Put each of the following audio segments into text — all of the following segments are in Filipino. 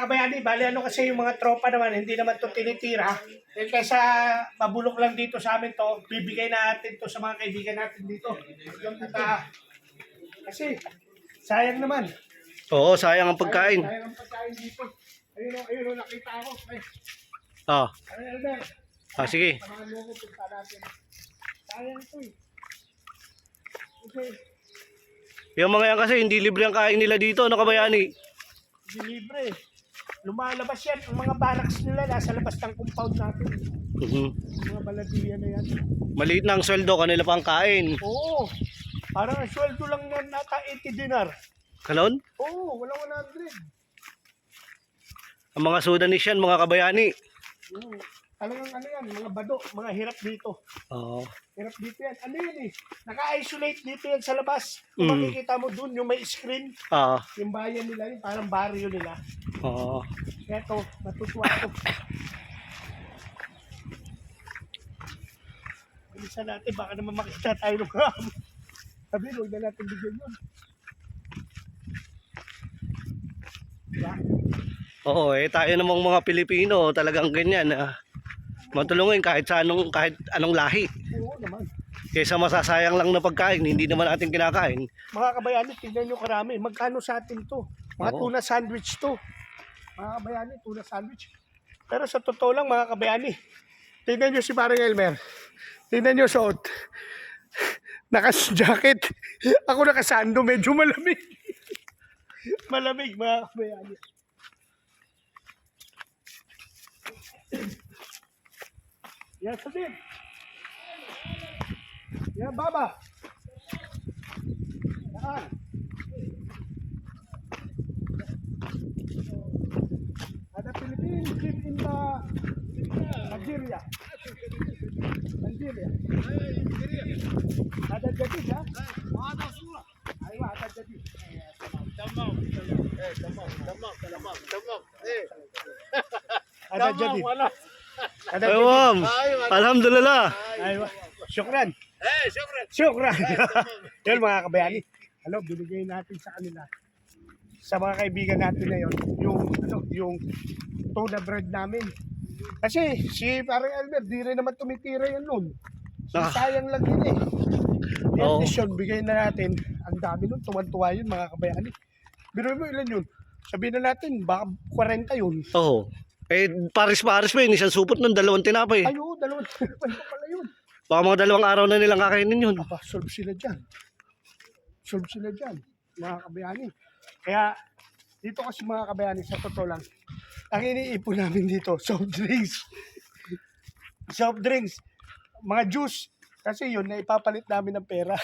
mga kabayani, bali ano kasi yung mga tropa naman, hindi naman to tinitira. Eh, kaysa mabulok lang dito sa amin to, bibigay natin to sa mga kaibigan natin dito. Yung tata. Kasi, sayang naman. Oo, sayang ang pagkain. Sayang ang pagkain dito. Ayun o, ayun o, nakita ako. Ay, Ah, ay, Albert. ah sige. Samahan mo ko punta natin. Sayang to eh. Kasi, Yung mga yan kasi hindi libre ang kain nila dito, ano kabayani? hindi libre. Lumalabas yan. Ang mga barracks nila nasa labas ng compound natin. Mhm. Mga baladiya na yan. Maliit na ang sweldo, kanila pa ang kain. Oo. Parang ang sweldo lang yan nata 80 dinar. Kanon? Oo, wala 100. Ang mga Sudanese yan, mga kabayani. Oo. Talagang ano yan, mga bado, mga hirap dito. Oo. Hirap dito yan. Ano yun eh? Naka-isolate dito yan sa labas. Kung Mm. makikita mo dun, yung may screen, Ah, yung bayan nila yun, parang barrio nila. oo. Eto, natutuwa ko. Bilisan natin, baka naman makita tayo ng mga Sabi, huwag na natin bigyan yun. Diba? Oo, eh tayo namang mga Pilipino, talagang ganyan. Ah. Matulungin kahit sa anong, kahit anong lahi. Oo naman. Kaysa masasayang lang na pagkain, hindi naman natin kinakain. Mga kabayani, tingnan nyo karami. Magkano sa atin to? Mga Oo. tuna sandwich to. Mga kabayani, tuna sandwich. Pero sa totoo lang, mga kabayani, tingnan nyo si Parang Elmer. Tingnan nyo suot. Nakas-jacket. Ako nakasando, medyo malamig. malamig, mga kabayani. Yan, sabihin. Yan, baba. Yan. Ada Philippines, live in the Nigeria. Nigeria. Ada jadi ya? Ada semua. Ayo ada jadi. Tamam. Eh, tamam, tamam, tamam, tamam. Eh. Ada jadi. Ewan, alhamdulillah. Aywa. Syukran. Eh, syukran. Syukran. Yun mga kabayani. Ano, binigay natin sa kanila. Sa mga kaibigan natin na yun, yung, ano, yung tuna bread namin. Kasi si parang Albert, di rin naman tumitira yan nun. Ah. Sayang lang yun eh. Least yun, bigay na natin. Ang dami nun, tuwan-tuwa yun mga kabayani. Biro mo ilan yun? Sabihin na natin, baka 40 yun. Oo. Eh, paris-paris pa yun. Isang supot ng dalawang tinapay. Ay, oo, dalawang tinapay pa pala yun. Baka mga dalawang araw na nilang kakainin yun. Aba, solve sila dyan. Solve sila dyan, mga kabayani. Kaya, dito kasi mga kabayani, sa totoo lang, ang iniipon namin dito, soft drinks. soft drinks. Mga juice. Kasi yun, na ipapalit namin ng pera.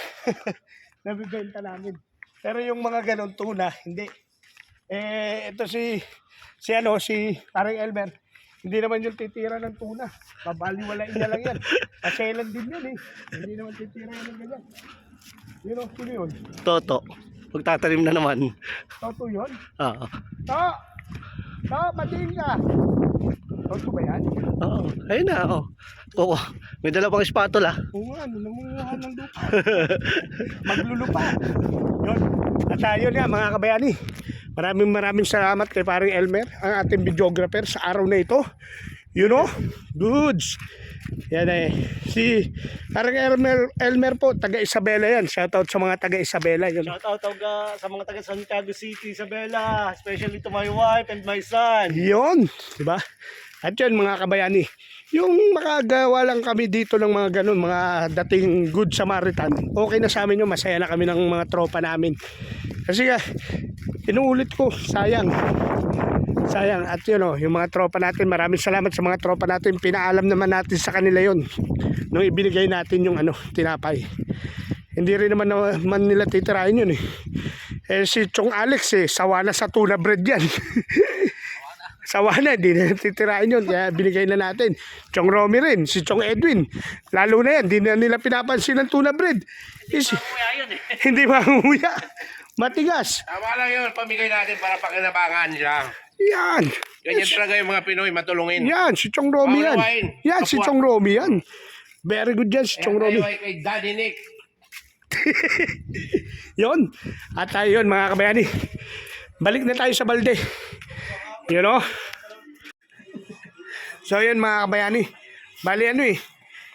Nabibenta namin. Pero yung mga ganon tuna, hindi. Eh, ito si, si ano, si parang Elmer, hindi naman yung titira ng tuna. Babaliwalain niya lang yan. Kaselan din yun eh. Hindi naman titira yan ng ganyan. Yun o, sino yun? Toto. Magtatanim na naman. Toto yun? Oo. To! To, matiin ka! Toto ba yan? Oo. Ayun na. Oh. Oo. May dala pang spatula. Oo nga, ano, ng lupa. Maglulupa. Yun. At yun nga, mga kabayani. Maraming maraming salamat kay paring Elmer, ang ating videographer sa araw na ito. You know, goods. Yan eh. Si parang Elmer, Elmer po, taga Isabela yan. Shoutout sa mga taga Isabela. Yun. Shout out taga, sa mga taga Santiago City, Isabela. Especially to my wife and my son. Yun, di ba? At yun mga kabayani, yung makagawa lang kami dito ng mga ganun, mga dating good Samaritan, okay na sa amin yun, masaya na kami ng mga tropa namin. Kasi nga, inuulit ko, sayang. Sayang. At yun o, yung mga tropa natin, maraming salamat sa mga tropa natin. Pinaalam naman natin sa kanila yun nung ibinigay natin yung ano, tinapay. Hindi rin naman, naman nila titirahin yun eh. Eh si Chong Alex eh, sawa na sa tuna bread yan. sawa na, hindi na titirahin yun. Kaya binigay na natin. Chong Romy rin, si Chong Edwin. Lalo na yan, hindi na nila pinapansin ng tuna bread. Is, hindi mangunguya. Matigas. Tama lang yun, pamigay natin para pakinabangan nila. Yan. Ganyan talaga yung mga Pinoy, matulungin. Yan, si Chong Romy yan. Yan, si. Chong Romy yan. Very good yan, si Chong Romy. ay kay Daddy Nick. Yon. At tayo yun mga kabayani. Balik na tayo sa balde. You know? So yun mga kabayani. Bali ano eh.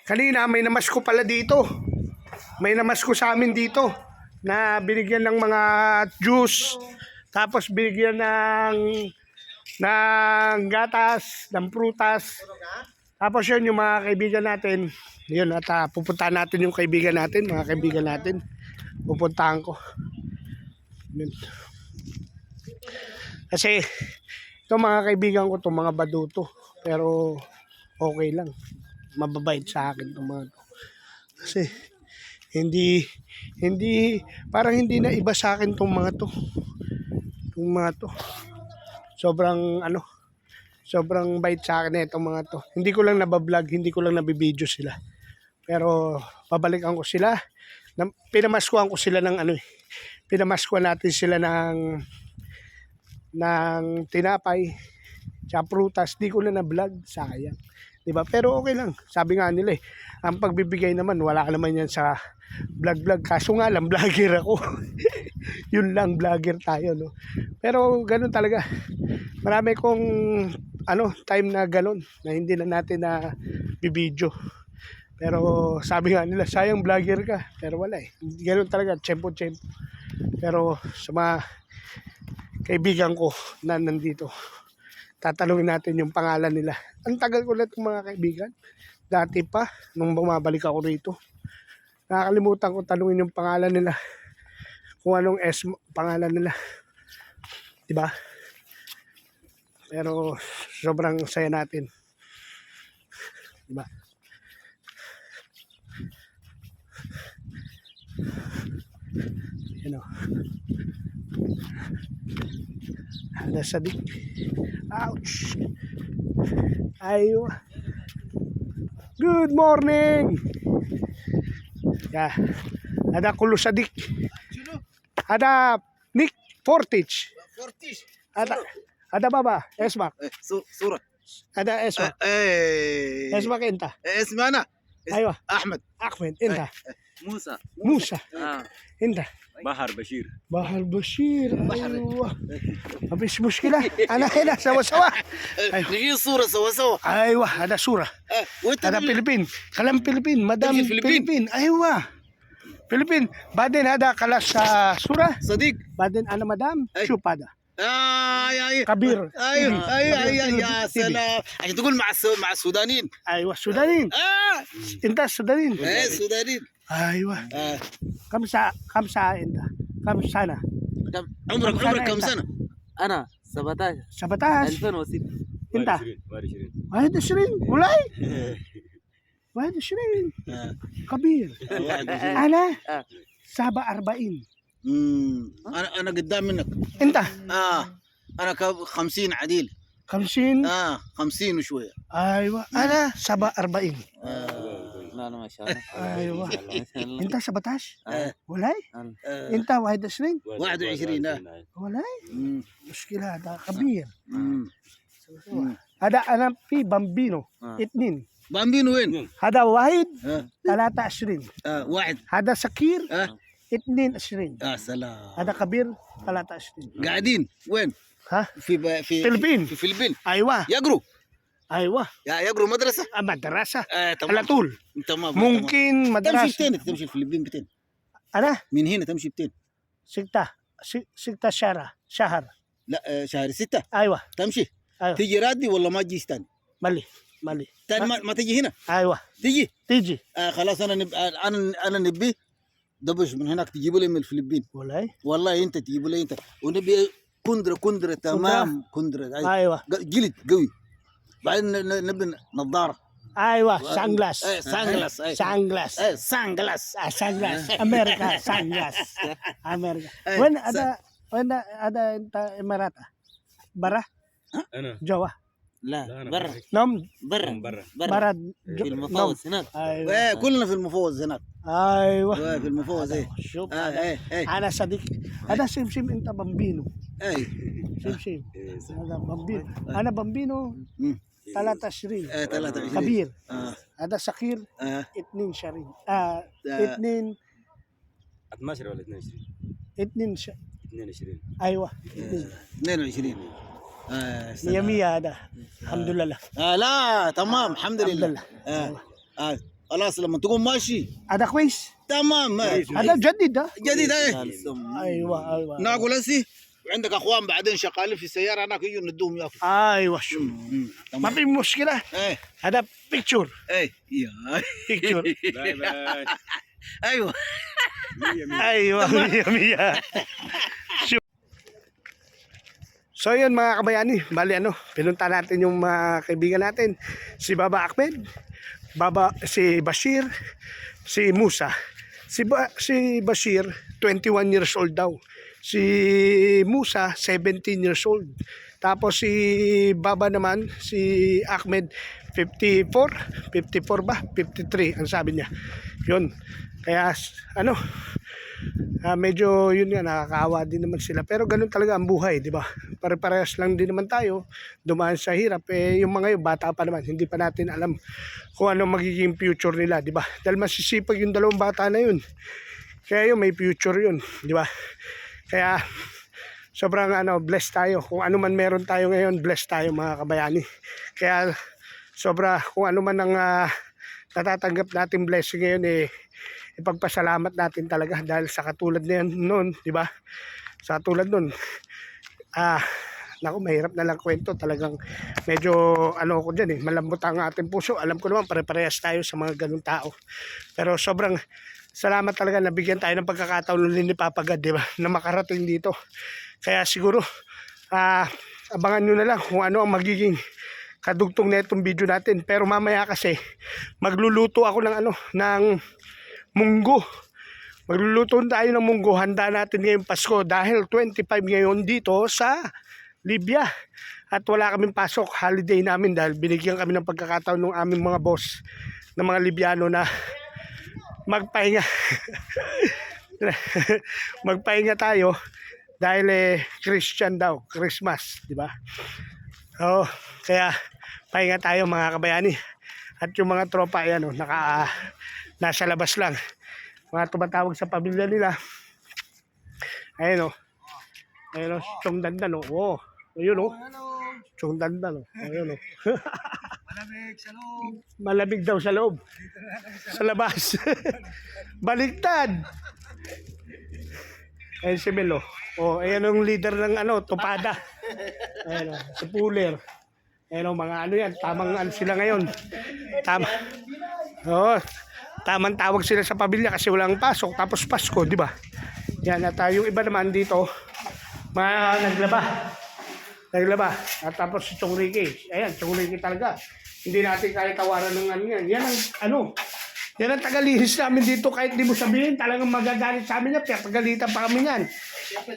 Kanina may namasko pala dito. May namasko sa amin dito. Na binigyan ng mga juice. Tapos binigyan ng ng gatas, ng prutas. Tapos yun yung mga kaibigan natin. Yun at ah, pupuntahan natin yung kaibigan natin, mga kaibigan natin. Pupuntahan ko. Yun. Kasi ito mga kaibigan ko, to mga baduto. Pero okay lang. Mababait sa akin itong mga to. Kasi hindi hindi parang hindi na iba sa akin tong mga to. Tong mga to. Sobrang ano sobrang bait sa akin itong mga to. Hindi ko lang nabablog, hindi ko lang nabibideo sila. Pero pabalikan ko sila. Na- Pinamaskuhan ko sila ng ano eh. Pinamaskuhan natin sila ng ng tinapay tsaka prutas. Di ko na na-vlog. Sayang. Diba? Pero okay lang. Sabi nga nila eh. Ang pagbibigay naman, wala ka naman yan sa vlog-vlog. Kaso nga lang, vlogger ako. Yun lang, vlogger tayo. No? Pero ganun talaga. Marami kong ano, time na ganun. Na hindi na natin na bibidyo. Pero sabi nga nila, sayang vlogger ka. Pero wala eh. Ganun talaga, tsempo-tsempo. Pero sa mga kaibigan ko na nandito, tatanungin natin yung pangalan nila. Ang tagal ko na mga kaibigan. Dati pa, nung bumabalik ako rito. Nakakalimutan ko tanungin yung pangalan nila. Kung anong S pangalan nila. Diba? Pero sobrang saya natin. Diba? Yan o Nasa dik. Ouch! Ayo. Good morning! Yeah. Ada kulusadik. Ada Nick Fortich. Fortis. Ada ada baba Esmak. سو- صورة Ada Esmak. ايه Esmak inta. اسمي انا اسمي ايوه احمد Ahmed inta. موسى Musa آه. inta. بحر بشير بحر بشير ايوه ما فيش مشكله انا هنا سوا سوا نجي صورة سوا سوا ايوه هذا صوره آه، وانت هذا من- فلبين كلام فلبين مدام تمشي فلبين؟ فلبين ايوه فلبين بعدين هذا خلاص آه، صوره صديق بعدين انا مدام أي. شوف هذا آه يا يا كبير. أيوه أيوه كبير. أيوه يا. سلام. عشان تقول مع. مع السودانيين. أيوه السودانيين. آه. أنت السودانيين. إيه السودانيين. أيوه. آه. كم ساعه كم ساعة أنت؟ كم سنة؟ عمرك كم عمرك كم؟ سنة؟ أنا 17 17 2006 أنت؟ 21 21 ولاي 21 آه. كبير. أنا؟ آه. 47 أمم. أنا أنا قدام منك أنت آه أنا كاب 50 عديل 50 آه 50 وشوية أيوه أنا 47 لا لا ما شاء الله أيوه أنت 17 آه. ولاي. آه. أنت 21 21 آه. ولاي أمم. مشكلة هذا كبير أمم. أمم. هذا أنا في بامبينو آه. اثنين بامبينو وين؟ هذا واحد آه. 23 آه. واحد هذا سكير آه. 22 يا سلام. هذا كبير 23 قاعدين. وين؟ ها؟ في ب... في فلبين. في الفلبين أيوه. يقروا أيوه. يا يقروا مدرسة؟ مدرسة. آه تمام. على طول. تمام ممكن تمام. تمشي مدرسة. 200 تمشي الفلبين 200 أنا؟ من هنا تمشي 200 ستة. ستة شهر. شهر. لا آه شهر 6 أيوه. تمشي. أيوه. تيجي رادي ولا ما تجيش تاني؟ ملي ملي تاني ما, ما تجي هنا؟ أيوه. تيجي تيجي. آه خلاص أنا نب... آه أنا أنا نبي. دبش من هناك تجيبوا لي من الفلبين. ولاي والله انت تجيبوا لي انت. ونبي كندره كندرة تمام. كندرة أي. أيوه. جلد قوي. بعدين ن- ن- نبي نظارة. أيوه سانجلاس. إيه سانجلاس إيه. سانجلاس. إيه سانجلاس. سانجلاس. أمريكا سانجلاس. أمريكا. وين هذا وين هذا أنت امارات برا؟ أنا. جوا. لا برا. نوم. برا برا. برا. في المفاوز هناك. أيوه. إيه كلنا في المفوز هناك. أيوه. إيه في المفوز إيه. شوف آه هذا إيه إيه. أنا صديق. هذا سمسم أنت بامبينو. إيه. سمسم هذا بامبينو. أنا بامبينو مم. 23 إيه 23 كبير. آه. هذا صغير. آه. 2 شهرين آه آه. 2 12 ولا 22 2 ش... 22 أيوه. اتنين. 22 آه، يمية هذا. آه. الحمد لله آه لا تمام الحمد لله الحمد لله آه. آه. خلاص لما تقوم ماشي. هذا كويس تمام. آه. هذا جديد ده؟ جديد إيه أيوه أيوه. نقول انسي وعندك أخوان بعدين شغالين في السيارة هناك يجوا ندوهم ياكلوا. أيوه. شو ما في مشكلة. إيه. هذا بيكتشر إيه. بيكتشر أيوه. أيوه 100 100 So yun mga kabayani, bali ano, pinunta natin yung mga kaibigan natin, si Baba Ahmed, Baba, si Bashir, si Musa. Si, ba, si Bashir, 21 years old daw. Si Musa, 17 years old. Tapos si Baba naman, si Ahmed, 54, 54 ba? 53 ang sabi niya. Yun. Kaya ano, Ah, medyo yun nga nakakaawa din naman sila. Pero ganun talaga ang buhay di ba? Pare-parehas lang din naman tayo. Dumaan sa hirap. Eh yung mga yun bata pa naman. Hindi pa natin alam kung ano magiging future nila di ba? Dahil masisipag yung dalawang bata na yun. Kaya yun may future yun di ba? Kaya sobrang ano blessed tayo. Kung ano man meron tayo ngayon blessed tayo mga kabayani. Kaya sobra kung ano man ang ah, natatanggap natin blessing ngayon eh ipagpasalamat natin talaga dahil sa katulad na yan noon, di ba? Sa katulad noon, ah, naku, mahirap na lang kwento. Talagang medyo, ano ako dyan eh, malambot ang ating puso. Alam ko naman, pare-parehas tayo sa mga ganung tao. Pero sobrang salamat talaga, nabigyan tayo ng pagkakataon ni Papagad, di ba? Na makarating dito. Kaya siguro, ah, abangan nyo na lang kung ano ang magiging kadugtong na itong video natin. Pero mamaya kasi, magluluto ako ng ano, ng munggo. Magluluto tayo ng munggo. Handa natin ngayong Pasko dahil 25 ngayon dito sa Libya. At wala kaming pasok. Holiday namin dahil binigyan kami ng pagkakataon ng aming mga boss ng mga Libyano na magpahinga. magpahinga tayo dahil eh Christian daw, Christmas, di ba? Oo, kaya pahinga tayo mga kabayani. At yung mga tropa, ayan o, naka, nasa labas lang. Mga tumatawag sa pamilya nila. Ayan o. Ayan o, Chong Dandan o. Oo, ayun o. Chong Dandan o. Ayun o. Malamig sa loob. Malamig daw sa loob. Sa labas. Baligtad. Ayan si Melo. Oh, ayan ang leader ng ano, Tupada. Ayan o, si Puler. Ayan o, mga ano yan, tamang ano sila ngayon. Tama. Oo. Tamang tawag sila sa pamilya kasi walang pasok tapos Pasko, di ba? Yan at ah, yung iba naman dito, mga naglaba. Naglaba. At tapos si Chong Ricky. Ayan, Chong Ricky talaga. Hindi natin kaya tawaran ng ano yan. Yan ang ano, yan ang tagalihis namin dito kahit di mo sabihin, talagang magagalit sa amin yan, kaya pagalitan pa kami yan.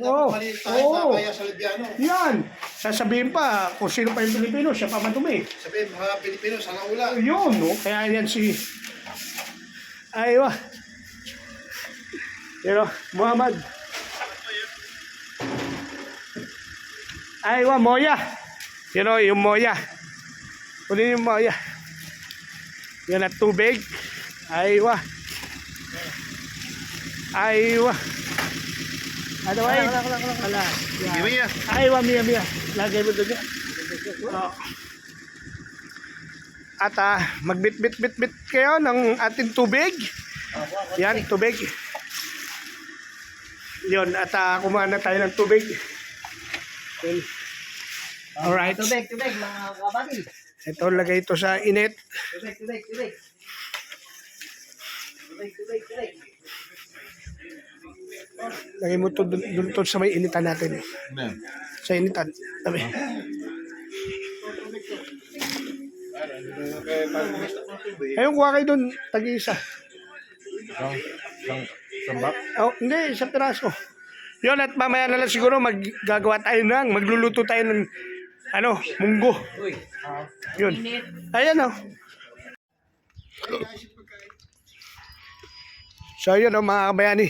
Oo, oo. sa Libyano. Yan. Sasabihin pa, kung sino pa yung Pilipino, siya pa madumi. Sabihin, mga Pilipino, sana ula. Yun, no? Kaya yan si... Aywa. Yun, no? Muhammad. Aywa, Moya. Yun, no? Yung Moya. Kunin yung Moya. Yan at tubig. Aywa. Aywa. Ano ba yun? Wala. Yan. Aywa, Mia, Mia. Lagay mo doon. Oh. At ah, magbit-bit-bit-bit kayo ng ating tubig. Yan, tubig. Yun, at ah, kumain na tayo ng tubig. Yun. Alright. Tubig, tubig, mga kabati. Ito, lagay ito sa init. Tubig, tubig, tubig. Tubig, tubig, tubig. Lagay mo ito dun, dun to sa may initan natin. Sa initan. Tabi. Ayun, kuha kayo dun. Tag-isa. Oh, hindi, sa piraso. Yun, at mamaya na lang siguro maggagawa tayo ng, magluluto tayo ng, ano, munggo. Yun. Ayan, oh. So, yun, oh, mga kabayani.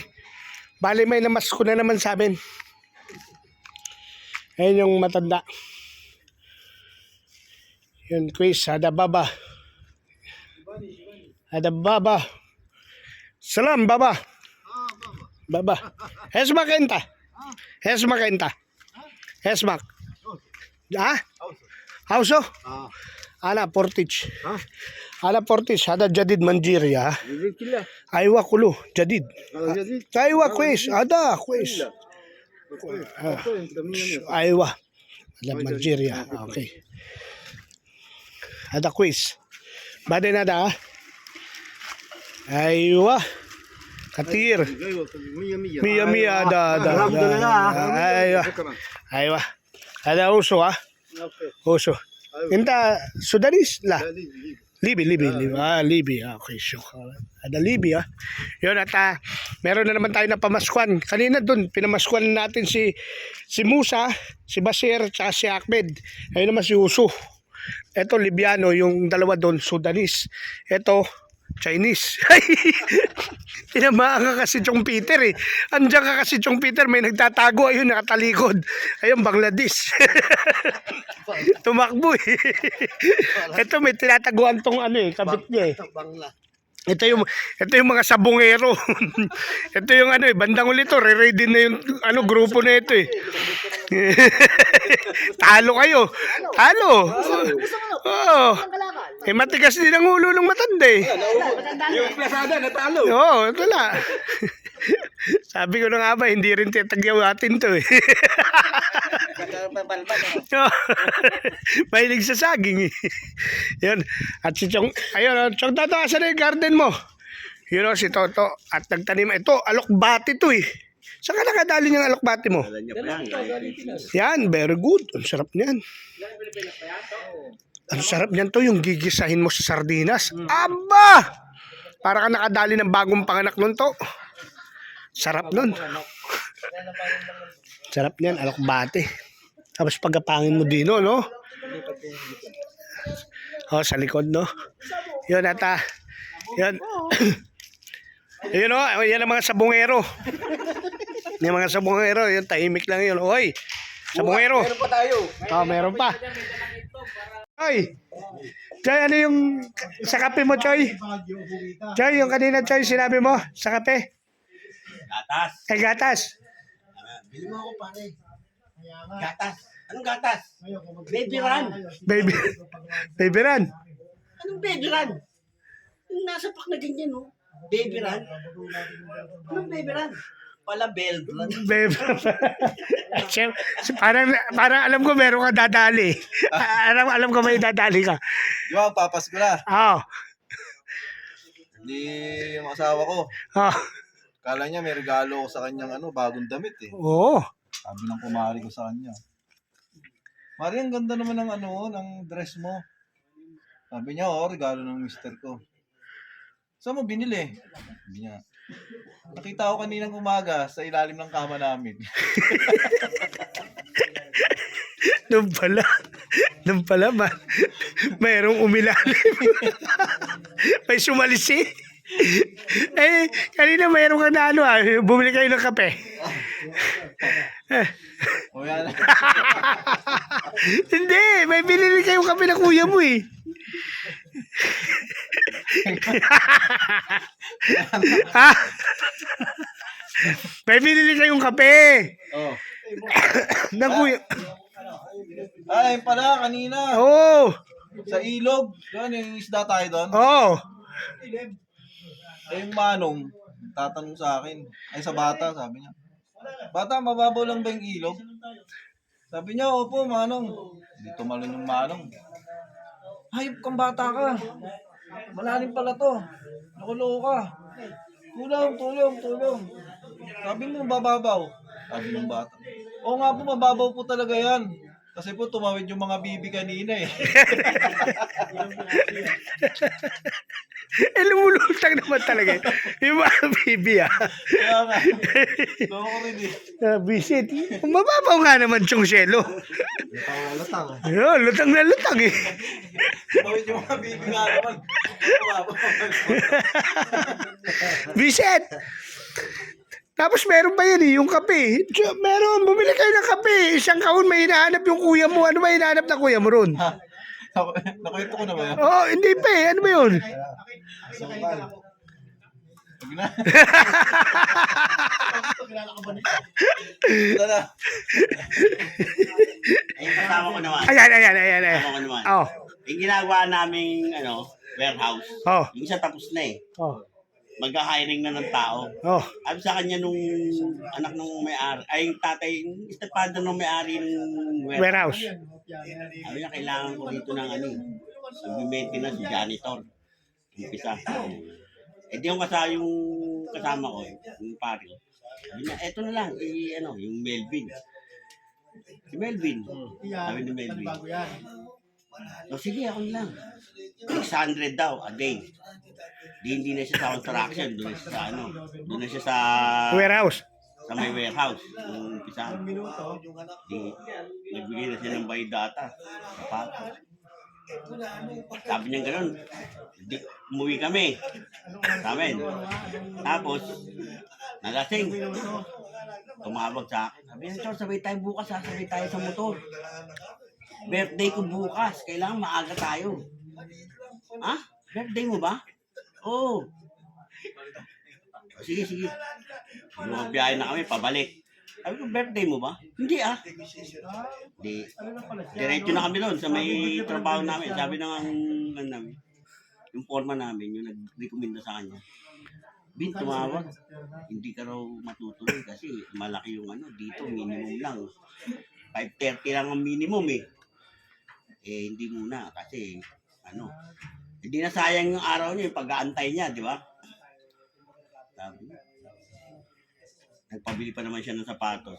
Bali, may namasko na naman sa amin. Ayan yung matanda. Yun, quiz. Ada baba. Ada baba. Salam, baba. Baba. Hesmak enta. Hesmak enta. Hesmak. Ha? Hauso? Ana Portage. Ana Portage, hada jadid Manjiria. Aywa kulo, jadid. Aywa kwes, ada kwes. Aywa. Ada Manjiria. Okay. Ada kwes. Bade nada. ah. Aywa. Katir. Mia mia ada ada. Aywa. Aywa. Ada uso ah. Uso. Inta Sudanese la. Libi, Libi, Libi. Ah, Libi. Ah, okay, sure. Ada Libi, ah. Yun, at ah, meron na naman tayo na pamaskuan. Kanina dun, pinamaskuan natin si si Musa, si Basir, tsaka si Ahmed. Ayun naman si Uso. Ito, Libyano, yung dalawa doon, Sudanese. Ito, Chinese. Tinamaan ka kasi Chong Peter eh. Andiyan ka kasi Chong Peter, may nagtatago. Ayun, nakatalikod. Ayun, Bangladesh. Tumakbo eh. Ito may tinataguan tong ano eh, kabit niya eh. Ito yung ito yung mga sabungero. ito yung ano eh, bandang ulit to, re-ready na yung ano grupo na ito eh. Talo kayo. Talo. Oo. Eh matigas din ang ulo ng matanda eh. Yung plasada, natalo. Oo, ito na. Sabi ko na nga ba, hindi rin titagyawatin to eh. Oo. Mahilig sa saging eh. Yun. At si Chong, ayun, oh, Chong Toto, asan na yung garden mo? Yun o, si Toto. At nagtanim, ito, alokbati to eh. Saan ka nakadali ng alokbati mo? Yan, very good. Ang sarap niyan. Ang sarap niyan to, yung gigisahin mo sa sardinas. Aba! Para ka nakadali ng bagong panganak nun to. Sarap nun. Sarap niyan, alokbate. Tapos pagkapangin mo dino, no? Oh, sa likod, no? Yun ata. Yan. Yun o, oh, yan ang mga sabungero. Yung mga sabungero, yun, tahimik lang yun. Oy, sabungero. Meron pa tayo. Oh, meron pa. Choy! Choy, ano yung sa kape mo, Choy? Choy, yung kanina, Choy, sinabi mo sa kape? Gatas. Eh, gatas. Bili mo ako pare. Gatas. Anong gatas? Baby run. Baby. Baby Ran. Anong baby run? Yung nasa pak na ganyan, no? Baby run? Anong baby run? Pala bell run. Baby. Siyem- parang, parang alam ko meron ka dadali. alam, alam ko may dadali ka. Di ba, papas ko na. Oo. Hindi yung asawa ko. Oh. Kala niya may regalo ko sa kanyang ano, bagong damit eh. Oo. Sabi ng kumari ko sa kanya. Mari, ang ganda naman ng ano, ng dress mo. Sabi niya, oh, regalo ng mister ko. Saan mo binili? Sabi niya, nakita ko kaninang umaga sa ilalim ng kama namin. Nung pala. Nung pala, ma, mayroong umilalim. may sumalisi. Eh, kanina mayroong ka na ano ah, bumili kayo ng kape. Hindi, may binili kayong kape na kuya mo eh. ha? May binili kayong kape. oh. ng kuya. Ay, pala, kanina. Oo. Oh, Sa ilog. Doon, yung isda tayo doon. oh. Eh, yung manong, tatanong sa akin. Ay, sa bata, sabi niya. Bata, mababaw lang ba yung ilog? Sabi niya, opo, manong. Hindi tumalon yung manong. Hayop kang bata ka. Malalim pala to. Nakuloko ka. Tulong, tulong, tulong. Sabi mo, bababaw. Sabi ng bata. Oo nga po, mababaw po talaga yan. Kasi po, tumawid yung mga bibi kanina eh. Eh, lumulutang naman talaga. Yung mga bibi ah. Kaya nga. Loko rin eh. Uh, visit. Mababaw nga naman yung selo. Yun, lutang na lutang eh. Tumawid yung mga bibi nga naman. Visit! Tapos meron pa yan eh, yung kape. Meron, bumili kayo ng kape. Isang kahon may hinahanap yung kuya mo. Ano ba hinahanap ng kuya mo ron? Naku- Nakwento ko na ba yan? Oh, hindi pa eh. Ano ba yun? Huwag na. Wala na. Eh, kasama ko naman. Ayan, ayan, ayan, ayan. Kasama ko naman. Oh, Yung ginagawa naming, ano, warehouse. oh, Yung isa tapos na eh. oh, Magka-hiring na ng tao. oh. Sabi sa kanya nung anak nung may-ari, ay yung tatay, yung stepfather nung may-ari ng warehouse. Warehouse. Sabi niya, kailangan ko dito ng ano. Mag-maintenance, janitor. Umpisa. Eh di yung kasama, yung kasama ko, yung pare. ko. Sabi niya, eto na lang, eh, ano, yung Melvin. Si Melvin. Sabi ni Melvin. O sige, ako na lang. 600 daw a day. Di, hindi na siya sa construction, doon na siya sa ano, doon na siya sa Warehouse. sa may warehouse. Yung umpisa. Di, nagbigay na siya ng bayad data. Sapatos. Sabi niya gano'n, di, umuwi kami. Sa amin. Tapos, nalasing. Tumawag sa akin. Sabi niya, sabay tayo bukas ha. Sabay tayo sa motor. Birthday ko bukas. Kailangan maaga tayo. Ha? Birthday mo ba? Oo. Sige, sige. Mga biyahe na kami, pabalik. Sabi ko, birthday mo ba? Hindi ah. Di, diretso na kami doon sa may trabaho namin. Sabi na nga ang ano namin, yung forma namin, yung nag-recommenda sa kanya. Bin, tumawag. Hindi ka raw matutuloy kasi malaki yung ano, dito minimum lang. 5.30 lang ang minimum eh. Eh, hindi muna kasi ano, hindi na sayang yung araw niya, yung pag-aantay niya, di ba? Sabi. Nagpabili pa naman siya ng sapatos.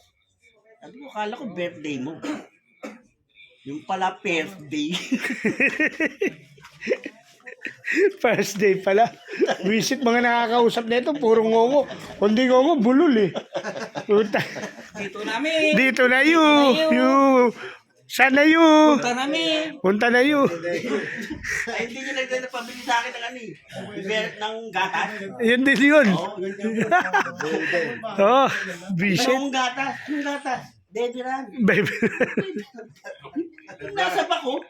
Sabi ko, kala ko birthday mo. Yung pala birthday. First day pala. Visit mga nakakausap nito, puro ngongo. Kundi ngongo, bulol eh. Dito namin. Dito na yu. Yu. Sana yu. Punta namin. Punta na yu. Ay, hindi niya nagpabili sa akin ng ano eh. Ng gatas. Yun din yun. Oo, yun Oh, visit. Yung gatas, yung gatas. Baby run. Baby. Yung nasa bako.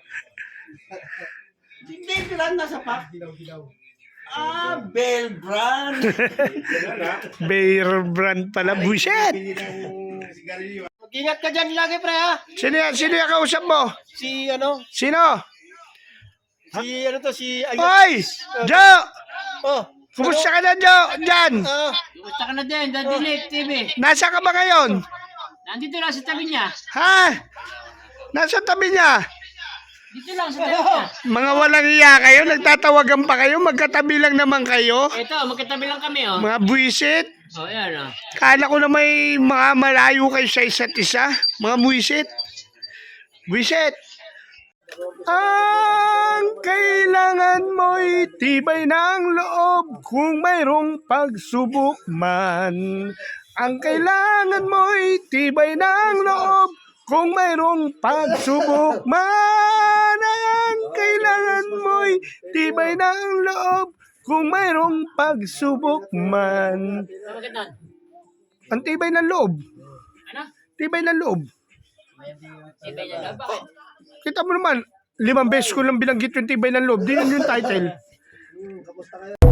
Yung baby run nasa pak. Ah, Bell Brand. Bear brand pala. Buset. Mag-ingat ka dyan lagi, pre, ha? Sino yan? Sino yung kausap mo? Si, ano, Sino? si, ano to, si Ayos. Oy! Jo! Oh, Kumusta ka na, Jo? Diyan. ah, Gusto ka na din, Dadilit TV. Nasa ka ba ngayon? Nandito lang sa tabi niya. Ha? Nasa tabi niya. Dito lang sa tabi niya. Mga walang iya kayo, nagtatawagan pa kayo, magkatabi lang naman kayo. Ito, magkatabi lang kami, oh. Mga buwisit. Oh, yan, oh. Kala ko na may mga malayo kayo sa isa't isa. Mga buwisit. Buwisit. Ang kailangan mo'y tibay ng loob kung mayroong pagsubok man. Ang kailangan mo'y tibay ng loob kung mayroong pagsubok man. Ang kailangan mo'y tibay ng loob kung mayroong pagsubok man. Ang tibay ng loob. Ano? Tibay ng loob. Tibay niya lang. Bakit? Kita mo naman, limang beses ko lang binanggit yung tibay ng loob. Di yun yung title.